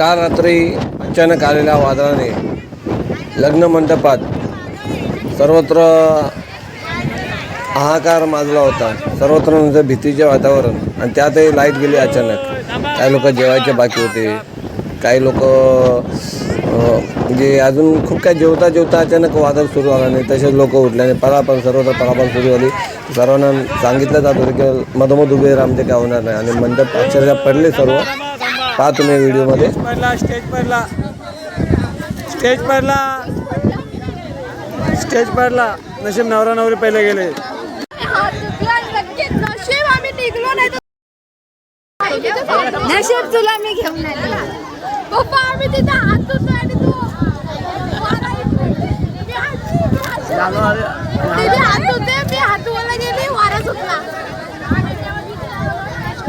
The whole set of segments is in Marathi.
काल रात्री अचानक आलेल्या वादळाने लग्न मंडपात सर्वत्र हाहाकार माजला होता. सर्वत्र म्हणजे भीतीचे वातावरण. आणि त्यातही लाइट गेली अचानक. काही लोक जेवायचे बाकी होते. काही लोक म्हणजे अजून खूप काय जेवता जेवता अचानक वादळ सुरू झाला नाही. तसेच लोक उठल्याने परापण सर्वत्र परापण सुरू झाली. सर्वांना सांगितलं जात होतं की मधोमध उभे राम आमचे काय होणार नाही. आणि मंडप अक्षरशः पडले सर्व. पहा तुम्ही व्हिडिओमध्ये स्टेज पडला स्टेज पडला स्टेज पडला स्टेज पडला नशीब नवरा नवरी पहिले गेले। हात धुतला लगेच नशीब आम्ही निघलो नाही तर नशीब तुला मी घेऊन आली. पप्पा आम्ही तिथे हात धुतलो आणि तू मी हात- तिने हात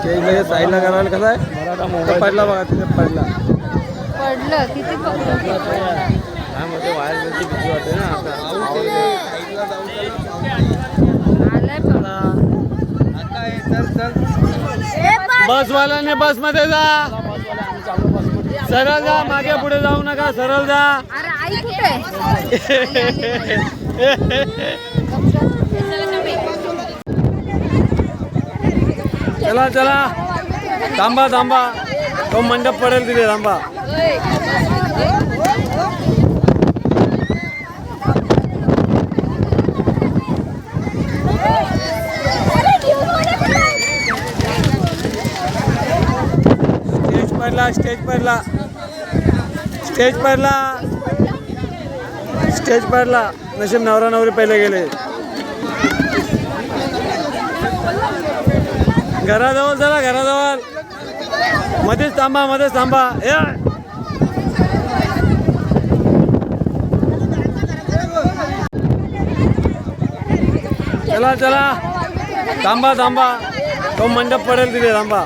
स्टेजला साईडला करायला कसं आहे? तो पडला बघा तिथे पडला. पडलं किती बसवाल्याने बस. मध्ये जा. सरळ जा मागे पुढे जाऊ नका सरळ जा. चला चला. थांबा थांबा तो मंडप पडेल तिथे थांबा स्टेज पडला स्टेज पडला. स्टेज पडला. स्टेज पडला. नशीब नवरा नवरी पहिले गेले. घराजवळ चला घराजवळ. मध्येच थांबा मध्येच थांबा. या. चला चला. थांबा थांबा. तो मंडप पडेल तिथे थांबा.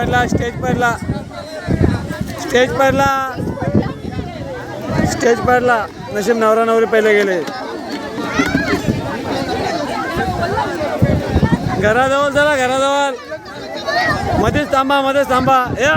पडला स्टेज पडला स्टेज पडला स्टेज पडला नशीब नवरा नवरी पहिले गेले. घराजवळ चला घराजवळ. मध्येच थांबा मध्येच थांबा. या